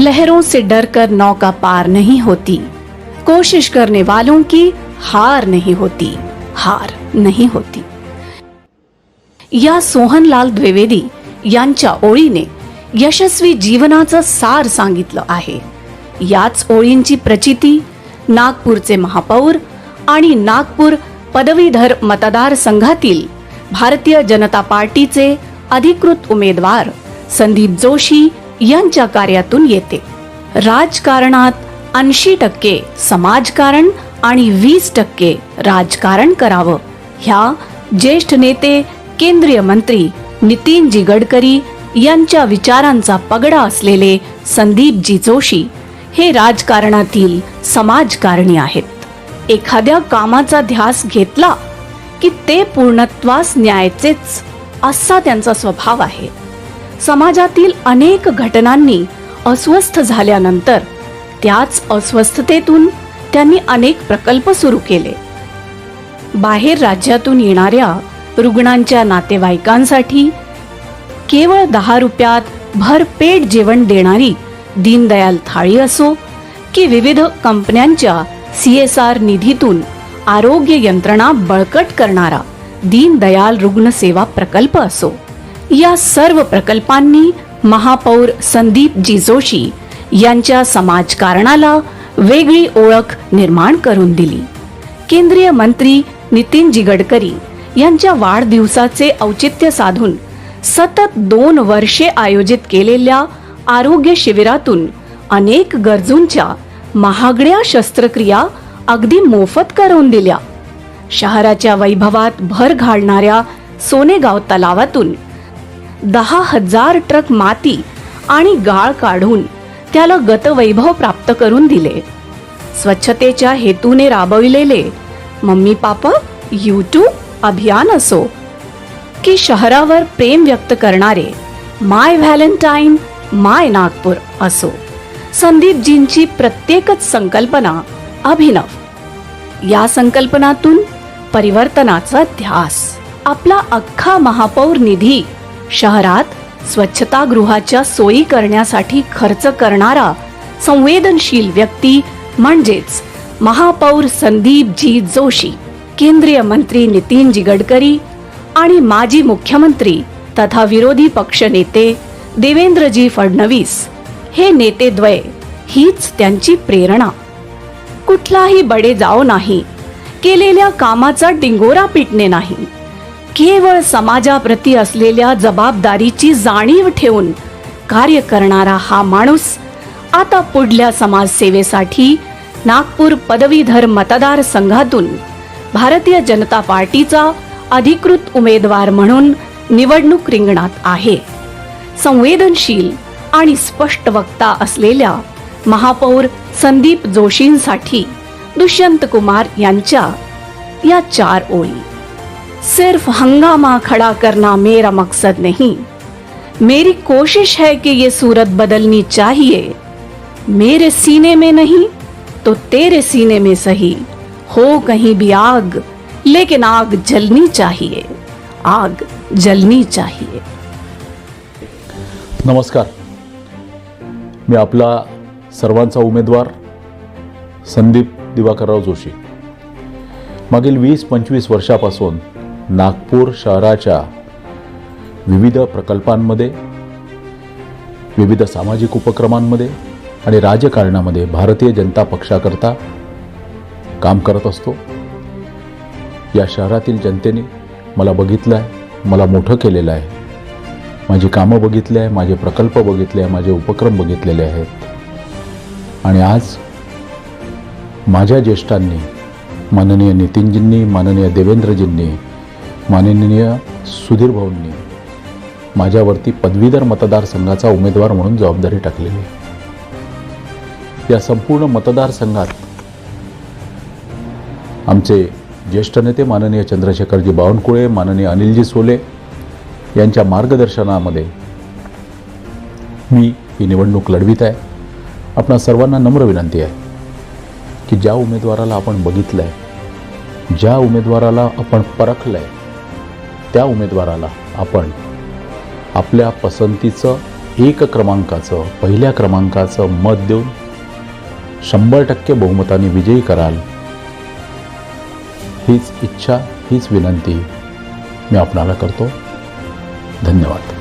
लहरों से डरकर नौका पार नहीं होती। कोशिश करने वालों की हार नहीं होती हार नहीं होती। या सोहनलाल द्विवेदी यांच्या ओळीने यशस्वी जीवनाचं सार सांगितलं आहे. याच ओळींची प्रचिती नागपूरचे महापौर आणि नागपूर पदवीधर मतदारसंघातील भारतीय जनता पार्टीचे अधिकृत उमेदवार संदीप जोशी यांच्या कार्यातून येते. राजकारणात ऐंशी टक्के समाजकारण आणि वीस टक्के राजकारण करावं ह्या ज्येष्ठ नेते केंद्रीय मंत्री नितीनजी गडकरी यांच्या विचारांचा पगडा असलेले संदीपजी जोशी हे राजकारणातील समाजकारणी आहेत. एखाद्या कामाचा ध्यास घेतला की ते पूर्णत्वास न्यायचेच असा त्यांचा स्वभाव आहे. समाजातील अनेक घटनांनी अस्वस्थ झाल्यानंतर त्याच अस्वस्थतेतून त्यांनी अनेक प्रकल्प सुरू केले. बाहेर राज्यातून येणाऱ्या रुग्णांच्या नातेवाईकांसाठी केवळ दहा रुपयात भरपेट जेवण देणारी दीनदयाल थाळी असो की विविध कंपन्यांच्या सी एस आर निधीतून आरोग्य यंत्रणा बळकट करणारा दीनदयाल रुग्ण सेवा प्रकल्प असो. या सर्व प्रकल्पांनी महापौर संदीपजी जोशी यांच्या समाजकारणाला वेगळी ओळख निर्माण करून दिली. केंद्रीय मंत्री नितीनजी गडकरी यांच्या वाढदिवसाचे औचित्य साधून सतत दोन वर्षे आयोजित केलेल्या आरोग्य शिबिरातून अनेक गरजूंच्या महागड्या शस्त्रक्रिया अगदी मोफत करून दिल्या. शहराच्या वैभवात भर घालणाऱ्या सोनेगाव तलावातून दहा हजार ट्रक माती आणि गाळ काढून त्याला गतवैभव प्राप्त करून दिले. स्वच्छतेच्या हेतूने राबविलेले मम्मी पापा यूट्यूब अभियान असो की शहरावर प्रेम व्यक्त करणारे माय व्हॅलेंटाईन माय नागपूर असो. संदीपजींची प्रत्येकच संकल्पना अभिनव. या संकल्पनातून परिवर्तनाचा ध्यास. आपला अख्खा महापौर निधी शहरात स्वच्छतागृहाच्या सोयी करण्यासाठी खर्च करणारा संवेदनशील व्यक्ती म्हणजेच महापौर संदीपजी जोशी केंद्रीय मंत्री नितीनजी गडकरी आणि माजी मुख्यमंत्री तथा विरोधी पक्ष नेते देवेंद्रजी फडणवीस हे नेते द्वय हीच त्यांची प्रेरणा. कुठलाही बडे जाओ नाही केलेल्या कामाचा डिंगोरा पिटणे नाही. केवळ समाजाप्रती असलेल्या जबाबदारीची जाणीव ठेवून कार्य करणारा हा माणूस आता पुढल्या समाजसेवेसाठी नागपूर पदवीधर मतदारसंघातून भारतीय जनता पार्टीचा अधिकृत उमेदवार म्हणून निवडणूक रिंगणात आहे. संवेदनशील आणि स्पष्ट वक्ता असलेल्या महापौर संदीप जोशींसाठी दुष्यंत कुमार यांच्या या चार ओळी. सिर्फ़ हंगामा खड़ा करना मेरा मकसद नहीं। मेरी कोशिश है कि ये सूरत बदलनी चाहिए। मेरे सीने में नहीं तो तेरे सीने में सही। हो कहीं भी आग, लेकिन आग जलनी चाहिए। आग जलनी चाहिए। नमस्कार। मी आपला सर्वांचा उमेदवार संदीप दिवाकरराव जोशी। मागील वीस पंचवीस वर्षापासून नागपूर शहराच्या विविध प्रकल्पांमध्ये विविध सामाजिक उपक्रमांमध्ये आणि राजकारणामध्ये भारतीय जनता पक्षाकरता काम करत असतो. या शहरातील जनतेने मला बघितलं आहे मला मोठं केलेलं आहे. माझी कामं बघितली आहे माझे प्रकल्प बघितले आहे माझे उपक्रम बघितलेले आहेत. आणि आज माझ्या ज्येष्ठांनी माननीय नितीनजींनी माननीय देवेंद्रजींनी माननीय सुधीर भाऊंनी माझ्यावरती पदवीधर मतदारसंघाचा उमेदवार म्हणून जबाबदारी टाकलेली आहे. या संपूर्ण मतदारसंघात आमचे ज्येष्ठ नेते माननीय चंद्रशेखरजी बावनकुळे माननीय अनिलजी सोले यांच्या मार्गदर्शनामध्ये मी ही निवडणूक लढवित आहे. आपणा सर्वांना नम्र विनंती आहे की ज्या उमेदवाराला आपण बघितलं आहे ज्या उमेदवाराला आपण परखलं आहे त्या उमेदवाराला आपण आपल्या पसंतीचं एक क्रमांकाचं पहिल्या क्रमांकाचं मत देऊन शंभर टक्के बहुमताने विजयी कराल हीच इच्छा हीच विनंती मी आपणाला करतो. धन्यवाद.